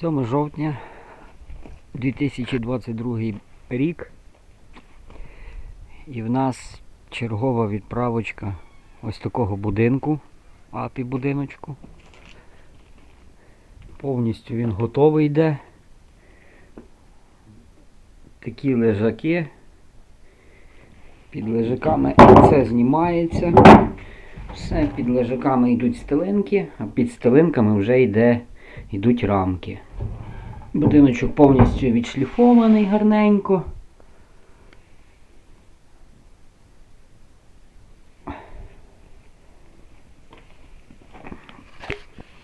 7 жовтня 2022 рік. І в нас чергова відправочка ось такого будинку, апі будиночку. Повністю він готовий йде. Такі лежаки. Під лежаками це знімається. Все, під лежаками йдуть стелинки, а під стелинками вже йде, йдуть рамки. Будиночок повністю відшліфований гарненько.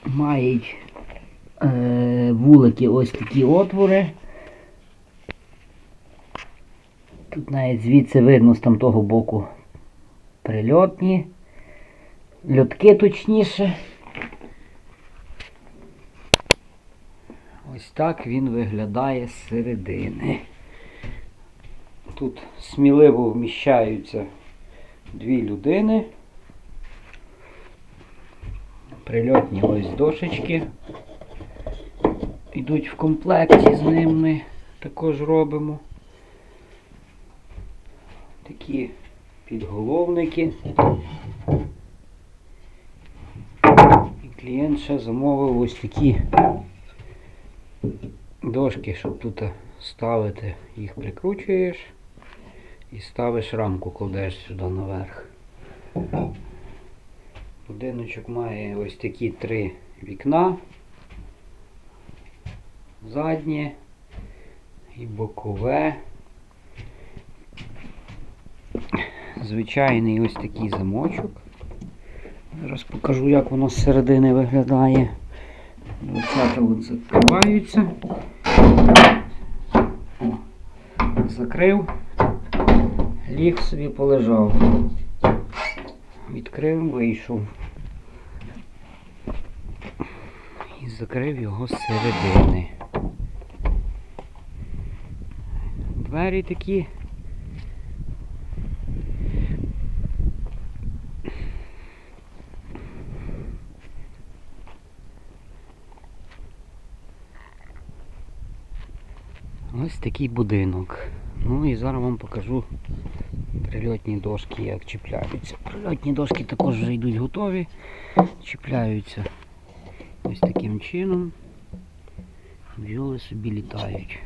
Мають е, вулики ось такі отвори. Тут навіть звідси видно з тамтого боку прильотні. Льотки точніше. Ось так він виглядає з середини. Тут сміливо вміщаються дві людини. Прильотні ось дошечки. Йдуть в комплекті з ним ми також робимо. Такі підголовники. І клієнт ще замовив ось такі дошки, щоб тут ставити, їх прикручуєш і ставиш рамку, кладеш сюди наверх. Будиночок має ось такі три вікна. Заднє і бокове. Звичайний ось такий замочок. Зараз покажу, як воно з середини виглядає. Дверцята от закриваються. Закрив, ліг собі полежав. Відкрив, вийшов. І закрив його з середини. Двері такі. Ось такий будинок. Ну і зараз вам покажу прильотні дошки, як чіпляються. Прильотні дошки також вже йдуть готові. Чіпляються ось таким чином. Бджоли собі літають.